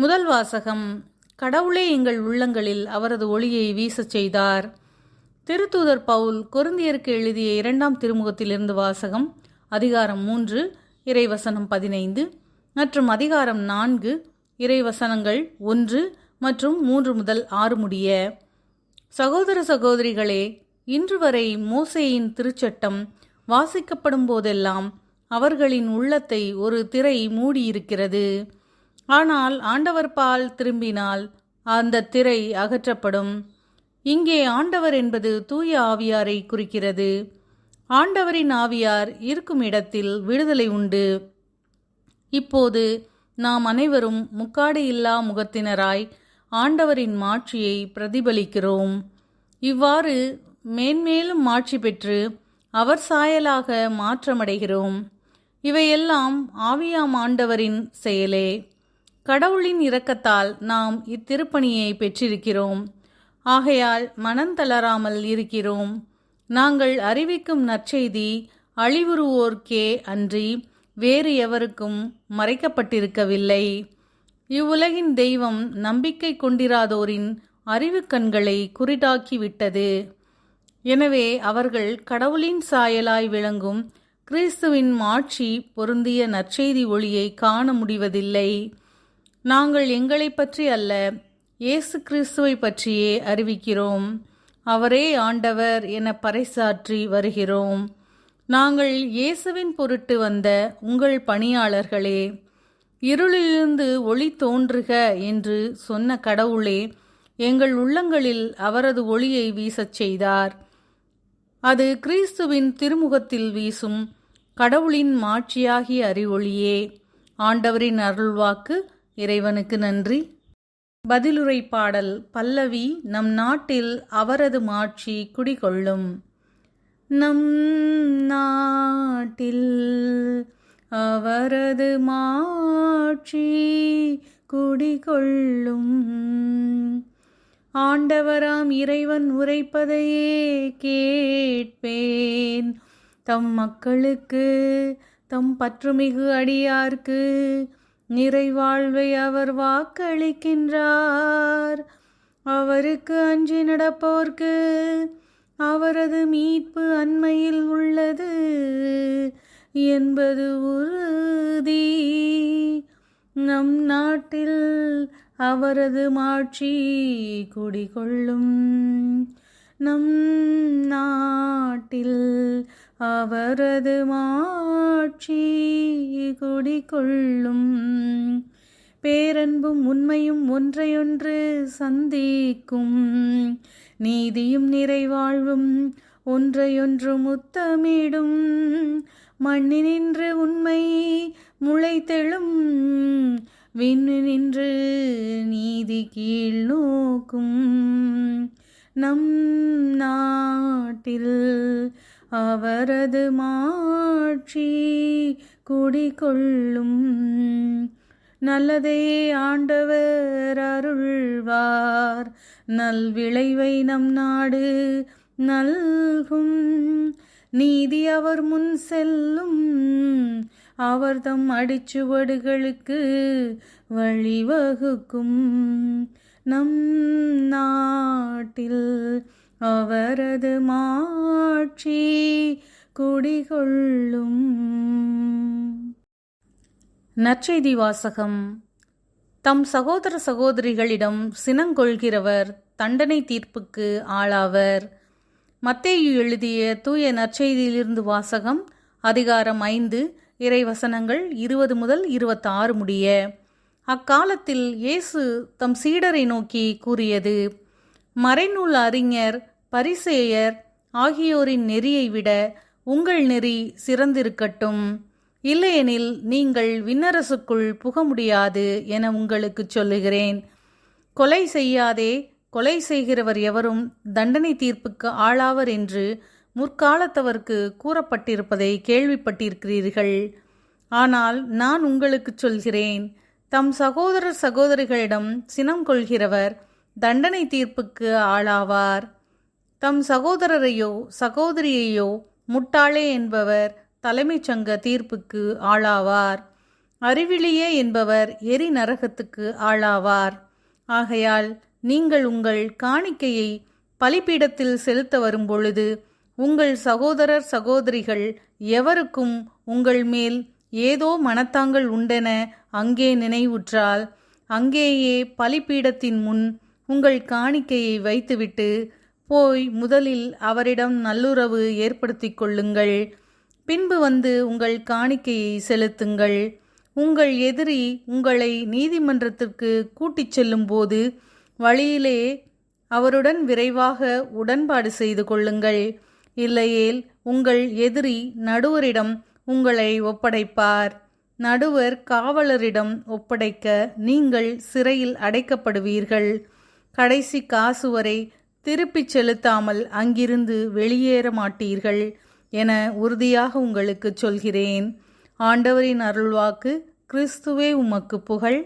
முதல் வாசகம் கடவுளே எங்கள் உள்ளங்களில் அவரது ஒளியை வீசச் செய்தார். திருத்தூதர் பவுல் கொருந்தியருக்கு எழுதிய இரண்டாம் திருமுகத்திலிருந்து வாசகம் அதிகாரம் மூன்று இறைவசனம் பதினைந்து மற்றும் அதிகாரம் நான்கு இறைவசனங்கள் ஒன்று மற்றும் மூன்று முதல் ஆறு முடிய. சகோதர சகோதரிகளே இன்று வரை மோசேயின் திருச்சட்டம் வாசிக்கப்படும் போதெல்லாம் அவர்களின் உள்ளத்தை ஒரு திரை மூடியிருக்கிறது. ஆனால் ஆண்டவர் பால் திரும்பினால் அந்த திரை அகற்றப்படும். இங்கே ஆண்டவர் என்பது தூய ஆவியாரை குறிக்கிறது. ஆண்டவரின் ஆவியார் இருக்கும் இடத்தில் விடுதலை உண்டு. இப்போது நாம் அனைவரும் முக்காடு இல்லா முகத்தினராய் ஆண்டவரின் மாட்சியை பிரதிபலிக்கிறோம். இவ்வாறு மேன்மேலும் மாட்சி பெற்று அவர் சாயலாக மாற்றமடைகிறோம். இவையெல்லாம் ஆவியாம் ஆண்டவரின் செயலே. கடவுளின் இரக்கத்தால் நாம் இத்திருப்பணியை பெற்றிருக்கிறோம். ஆகையால் மனந்தளராமல் இருக்கிறோம். நாங்கள் அறிவிக்கும் நற்செய்தி அழிவுறுவோர்க்கே அன்றி வேறு எவருக்கும் மறைக்கப்பட்டிருக்கவில்லை. இவ்வுலகின் தெய்வம் நம்பிக்கை கொண்டிராதோரின் அறிவு கண்களை குருடாக்கிவிட்டது. எனவே அவர்கள் கடவுளின் சாயலாய் விளங்கும் கிறிஸ்துவின் மாட்சி பொருந்திய நற்செய்தி ஒளியை காண முடிவதில்லை. நாங்கள் எங்களை பற்றி அல்ல இயேசு கிறிஸ்துவை பற்றியே அறிவிக்கிறோம். அவரே ஆண்டவர் என பறைசாற்றி வருகிறோம். நாங்கள் இயேசுவின் பொருட்டு வந்த உங்கள் பணியாளர்களே இருளிலிருந்து ஒளி தோன்றுக என்று சொன்ன கடவுளே எங்கள் உள்ளங்களில் அவரது ஒளியை வீசச் செய்தார். அது கிறிஸ்துவின் திருமுகத்தில் வீசும் கடவுளின் மாட்சியாகிய அறிவொளியே. ஆண்டவரின் அருள்வாக்கு இறைவனுக்கு நன்றி. பதிலுரை பாடல் பல்லவி நம் நாட்டில் அவரது மாட்சி குடிகொள்ளும். நம் நாட்டில் அவரது மாட்சி குடிகொள்ளும். ஆண்டவராம் இறைவன் உரைப்பதையே கேட்பேன். தம் மக்களுக்கு தம் பற்றுமிகு அடியார்க்கு நிறைவாழ்வை அவர் வாக்களிக்கின்றார். அவருக்கு அஞ்சி நடப்போர்க்கு அவரது மீட்பு அண்மையில் உள்ளது என்பது உறுதி. நம் நாட்டில் அவரது மாட்சி குடிகொள்ளும். நம் நாட்டில் அவரது மாட்சி குடிகொள்ளும் பேரன்பும் உண்மையும் ஒன்றையொன்று சந்திக்கும் நீதியும் நிறைவாழ்வும் ஒன்றையொன்று முத்தமிடும் மண்ணினின்று உண்மை முளைத்தெழும் விண்ணினின்று நீதி கீழ் நோக்கும் நம் நாட்டில் அவரது மாட்சி குடிகொள்ளும். நல்லதே ஆண்டவர் அருள்வார். நல்விளைவை நம் நாடு நல்கும். நீதி அவர் முன் செல்லும். அவர் தம் அடிச்சுவடுகளுக்கு வழிவகுக்கும். நம் நாட்டில் அவரது மாட்சி குடிகொள்ளும். நற்செய்தி வாசகம். தம் சகோதர சகோதரிகளிடம் சினங்கொள்கிறவர் தண்டனை தீர்ப்புக்கு ஆளாவர். மத்தேயு எழுதிய தூய நற்செய்தியிலிருந்து வாசகம் அதிகாரம் ஐந்து இறைவசனங்கள் இருபது முதல் இருபத்தாறு முடிய. அக்காலத்தில் இயேசு தம் சீடரை நோக்கி கூறியது மறைநூல் அறிஞர் பரிசேயர் ஆகியோரின் நெறியை விட உங்கள் நெறி சிறந்திருக்கட்டும். இல்லையெனில் நீங்கள் விண்ணரசுக்குள் புக முடியாது என உங்களுக்கு சொல்லுகிறேன். கொலை செய்யாதே கொலை செய்கிறவர் எவரும் தண்டனை தீர்ப்புக்கு ஆளாவர் என்று முற்காலத்தவர்க்கு கூறப்பட்டிருப்பதை கேள்விப்பட்டிருக்கிறீர்கள். ஆனால் நான் உங்களுக்கு சொல்கிறேன் தம் சகோதரர் சகோதரிகளிடம் சினம் கொள்கிறவர் தண்டனை தீர்ப்புக்கு ஆளாவார். தம் சகோதரரையோ சகோதரியையோ முட்டாளே என்பவர் தலைமைச் சங்க தீர்ப்புக்கு ஆளாவார். அறிவிலியே என்பவர் எரி நரகத்துக்கு ஆளாவார். ஆகையால் நீங்கள் உங்கள் காணிக்கையை பலிபீடத்தில் செலுத்த வரும்பொழுது உங்கள் சகோதரர் சகோதரிகள் எவருக்கும் உங்கள் மேல் ஏதோ மனத்தாங்கள் உண்டென அங்கே நினைவுற்றால் அங்கேயே பலிபீடத்தின் முன் உங்கள் காணிக்கையை வைத்துவிட்டு போய் முதலில் அவரிடம் நல்லுறவு ஏற்படுத்தி கொள்ளுங்கள். பின்பு வந்து உங்கள் காணிக்கையை செலுத்துங்கள். உங்கள் எதிரி உங்களை நீதிமன்றத்திற்கு கூட்டிச் செல்லும்போது வழியிலே அவருடன் விரைவாக உடன்பாடு செய்து கொள்ளுங்கள். இல்லையேல் உங்கள் எதிரி நடுவரிடம் உங்களை ஒப்படைப்பார். நடுவர் காவலரிடம் ஒப்படைக்க நீங்கள் சிறையில் அடைக்கப்படுவீர்கள். கடைசி காசு வரை திருப்பிச் செலுத்தாமல் அங்கிருந்து வெளியேற மாட்டீர்கள் என உறுதியாக உங்களுக்கு சொல்கிறேன். ஆண்டவரின் அருள்வாக்கு கிறிஸ்துவே உமக்கு புகழ்.